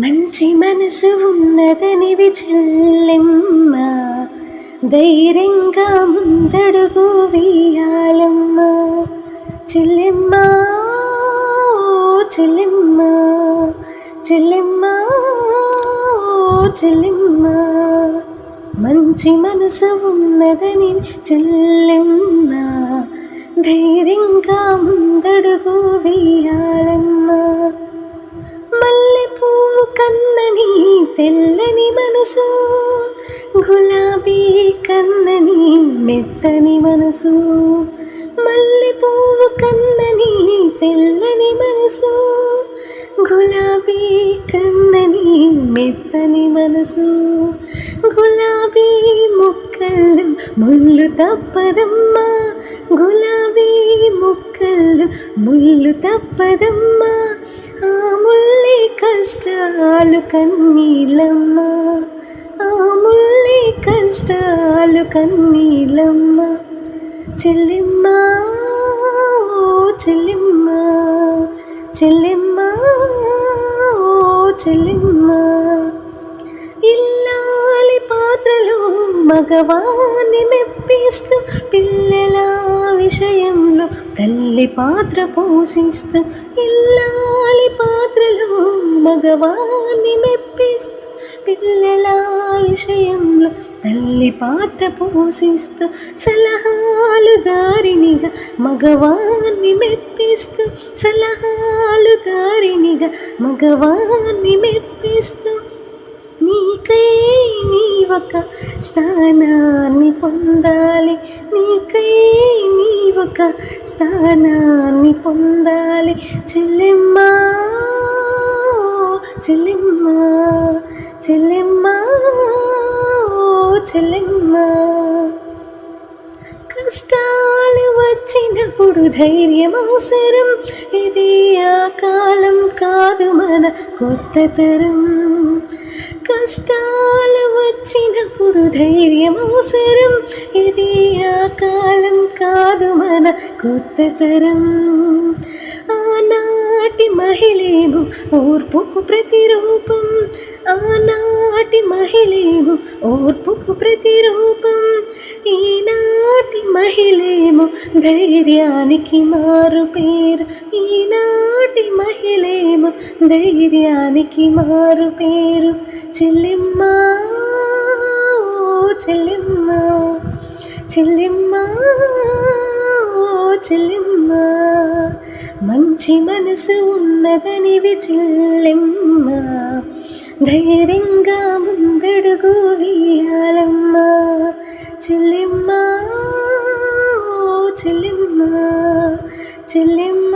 మంచి మనసు ఉన్నదనివి చెల్లెమ్మ ధైర్యంగా ముందడుగు వేయాలమ్మ చెల్లెమ్మ ఓ చెల్లెమ్మ చెల్లెమ్మ ఓ చెల్లెమ్మ మంచి మనసు ఉన్నదని చెల్లెమ్మ ధైర్యంగా ముందడుగు వేయాలమ్మ మనసు గులాబీ కన్నని మెత్తని మనసు మల్లె పువ్వు కన్నని తెల్లని మనసు గులాబీ కన్నని మెత్తని మనసు గులాబీ ముక్కళ్ళు ముళ్ళు తప్పదమ్మా గులాబీ ముక్కళ్ళు ముళ్ళు తప్పదమ్మా ఆ ముళ్ళి కష్టాలు కన్నీలమ్మ కష్టాలు కన్నీలమ్మ. చెల్లెమ్మ ఓ చెల్లెమ్మ. చెల్లెమ్మ ఓ చెల్లెమ్మ. ఇల్లాలి పాత్రలో మగవాన్ని మెప్పిస్తూ పిల్లల విషయంలో తల్లి పాత్ర పోషిస్తూ ఇల్లాలి పాత్రలో మగవాన్ని మెప్పిస్తూ. పిల్లల విషయంలో తల్లి పాత్ర పోషిస్తూ సలహాలు దారినిగా మగవాన్ని మెప్పిస్తూ సలహాలు దారినిగా మగవాన్ని మెప్పిస్తూ నీకై నీ ఒక స్థానాన్ని పొందాలి. నీకై నీ ఒక స్థానాన్ని పొందాలి. చెల్లెమ్మా చెల్లెమ్మ. కష్టాలు వచ్చినప్పుడు ధైర్యం అవసరం ఇది ఆ కాలం కాదు మన కొత్త తరం కష్టాలు వచ్చినప్పుడు ధైర్యం అవసరం ఇది ఆ కాలం కాదు మన కొత్త తరం ఆనాటి మహిళేము ఓర్పుకు ప్రతిరూపం. ఆనాటి మహిళేము ఓర్పుకు ప్రతిరూపం. ఈనాటి మహిళేము ధైర్యానికి మారు పేరు. ఈనాటి మహిళేము ధైర్యానికి మారు పేరు. చెల్లెమ్మ చెల్లెమ్మ చెల్లెమ్మ చెల్లెమ్మ. మంచి మనసు ఉన్నదనివి చెల్లెమ్మ ధైర్యంగా ముందడుగు వేయాలమ్మ చెల్లెమ్మ ఓ చెల్లెమ్మ చెల్లెమ్మ